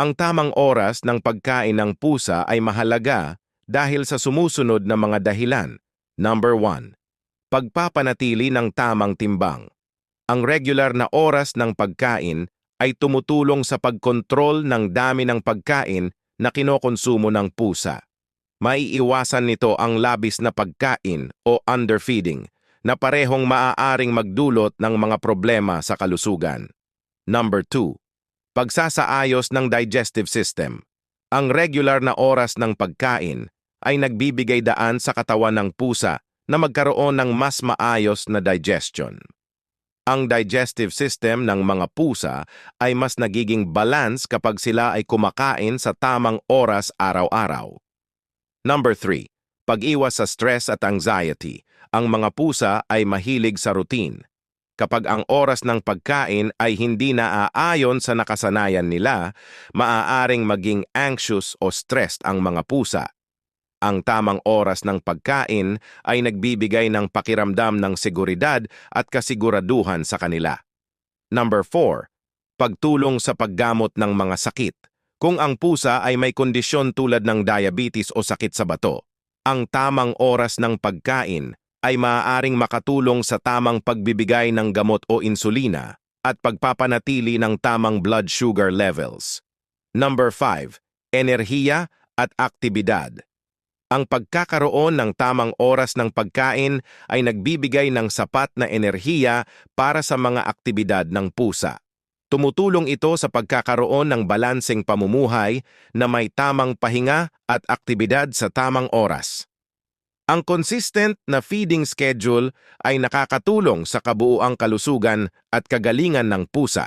Ang tamang oras ng pagkain ng pusa ay mahalaga dahil sa sumusunod na mga dahilan. Number 1. Pagpapanatili ng tamang timbang. Ang regular na oras ng pagkain ay tumutulong sa pagkontrol ng dami ng pagkain na kinokonsumo ng pusa. Maiiwasan nito ang labis na pagkain o underfeeding na parehong maaaring magdulot ng mga problema sa kalusugan. Number 2. Pagsasaayos ng digestive system. Ang regular na oras ng pagkain ay nagbibigay daan sa katawan ng pusa na magkaroon ng mas maayos na digestion. Ang digestive system ng mga pusa ay mas nagiging balance kapag sila ay kumakain sa tamang oras araw-araw. Number 3. Pag-iwas sa stress at anxiety. Ang mga pusa ay mahilig sa routine. Kapag ang oras ng pagkain ay hindi naaayon sa nakasanayan nila, maaaring maging anxious o stressed ang mga pusa. Ang tamang oras ng pagkain ay nagbibigay ng pakiramdam ng seguridad at kasiguraduhan sa kanila. Number 4. Pagtulong sa paggamot ng mga sakit. Kung ang pusa ay may kondisyon tulad ng diabetes o sakit sa bato, ang tamang oras ng pagkain ay maaaring makatulong sa tamang pagbibigay ng gamot o insulina at pagpapanatili ng tamang blood sugar levels. Number 5. Enerhiya at aktibidad. Ang pagkakaroon ng tamang oras ng pagkain ay nagbibigay ng sapat na enerhiya para sa mga aktibidad ng pusa. Tumutulong ito sa pagkakaroon ng balanseng pamumuhay na may tamang pahinga at aktibidad sa tamang oras. Ang consistent na feeding schedule ay nakakatulong sa kabuuang kalusugan at kagalingan ng pusa.